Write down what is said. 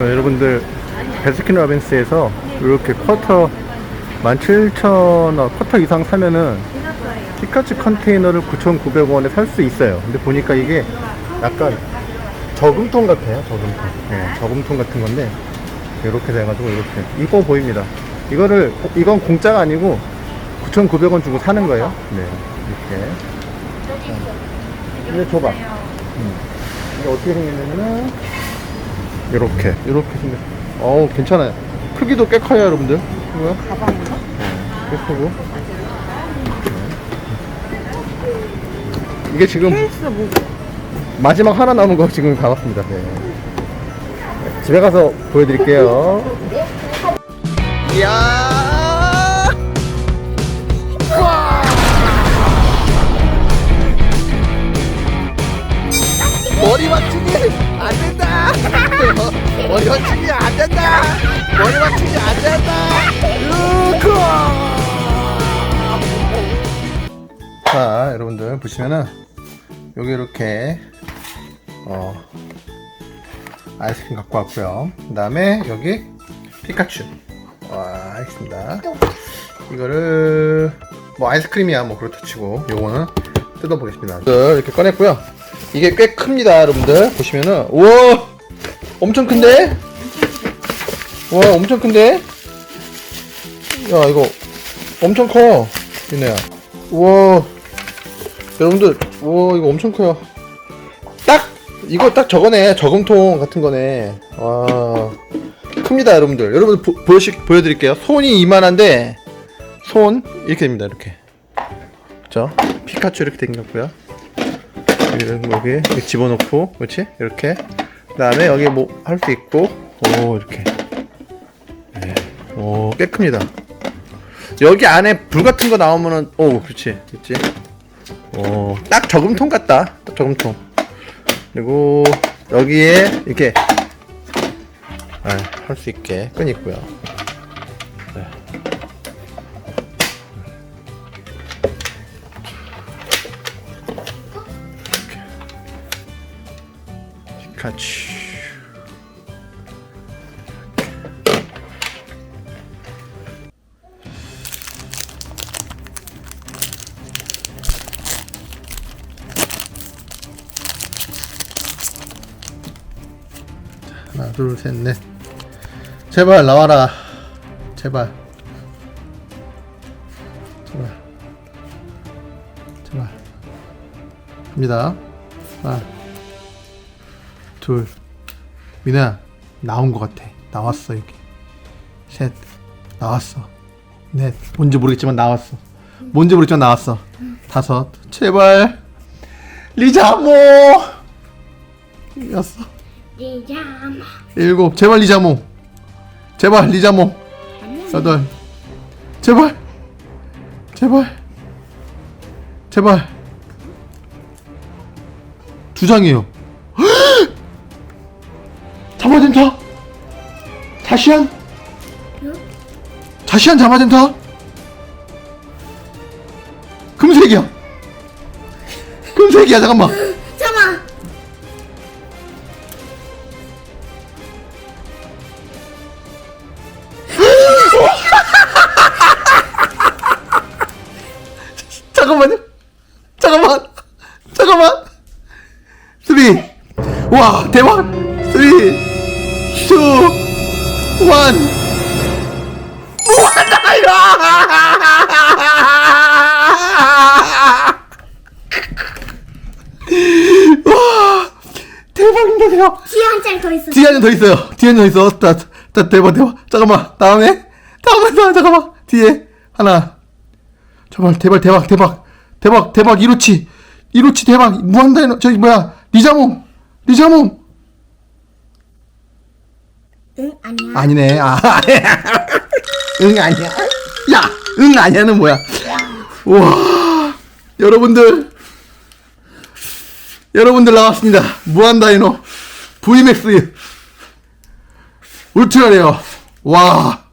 여러분들 베스킨 라빈스에서 이렇게 쿼터 17,000원 쿼터 이상 사면은 피카츄 컨테이너를 9,900원에 살 수 있어요. 근데 보니까 이게 약간 저금통 같아요. 저금통. 네, 저금통 같은 건데 이렇게 돼가지고 이렇게 이뻐 보입니다. 이거를 이건 공짜가 아니고 9,900원 주고 사는 거예요. 네, 이렇게. 근데 줘봐. 음. 이게 어떻게 생겼냐면은 이렇게 이렇게 생겼. 어우 괜찮아요. 크기도 꽤 커요, 여러분들. 이거 가방인가? 꽤 크고. 이게 지금 케이스 뭐 마지막 하나 남은 거 지금 다 왔습니다. 네. 집에 가서 보여드릴게요. 이야! 머리 맞추기! 머리 맞추기 안 된다! 머리 맞추기 안 된다! 으크! 자, 여러분들 보시면은 여기 이렇게 어 아이스크림 갖고 왔고요. 그 다음에 여기 피카츄 와 있습니다. 이거를 뭐 아이스크림이야 뭐 그렇다 치고 요거는 뜯어보겠습니다. 이렇게 꺼냈고요. 이게 꽤 큽니다, 여러분들 보시면은 우와 엄청 큰데? 와 엄청 큰데? 야 이거 엄청 커 윤혜야. 우와. 여러분들 우와 이거 엄청 커요. 딱 이거 딱 저거네 저금통 같은 거네. 와. 큽니다 여러분들. 여러분들 보, 보여시, 보여드릴게요. 손이 이만한데 손 이렇게 됩니다 이렇게. 저 피카츄 이렇게 생겼고요. 여기, 여기 이렇게 집어넣고 그렇지? 이렇게. 그 다음에 여기 뭐 할 수 있고 오 이렇게 네. 오꽤 큽니다 여기 안에 불 같은 거 나오면은 오 그렇지 그렇지 오딱 저금통 같다 딱 저금통 그리고 여기에 이렇게 아, 할수 있게 끈 있고요. 네. 피카츄. 하나, 둘, 셋, 넷. 제발 나와라. 제발. 제발. 제발. 갑니다. 하나, 둘. 민아야, 나온 것 같아. 나왔어, 여기. 셋. 나왔어. 넷. 뭔지 모르겠지만 나왔어. 뭔지 모르겠지만 나왔어. 다섯. 제발. 리자모! 이겼어. 리자마 일곱. 제발 리자몽. 제발 리자몽. 여덟. 제발. 제발. 제발. 두 장이에요. 자마젠타 자시안 자시안 자마젠타 금색이야. 금색이야. 잠깐만 잠깐만. 쓰리. 와, 대박. 쓰리. 투. 원. 와. 대박입니다, 대박. 뒤에 한 짤 더 있어 뒤에 한장더 있어요. 뒤에 한장 있어. 자, 자, 대박, 대박. 잠깐만. 다음에. 다음에, 다음에, 잠깐만. 뒤에. 하나. 정말 대박, 대박, 대박. 대박, 대박. 이로치. 이로치 대박. 무한다이너. 저기 뭐야. 리자몽. 리자몽. 응 아니야 아니네. 아, 응, 아니야. 야, 응, 아니야는 뭐야. 우와. 여러분들. 여러분들 나왔습니다. 무한다이노. VMAX. 울트라레어. 와.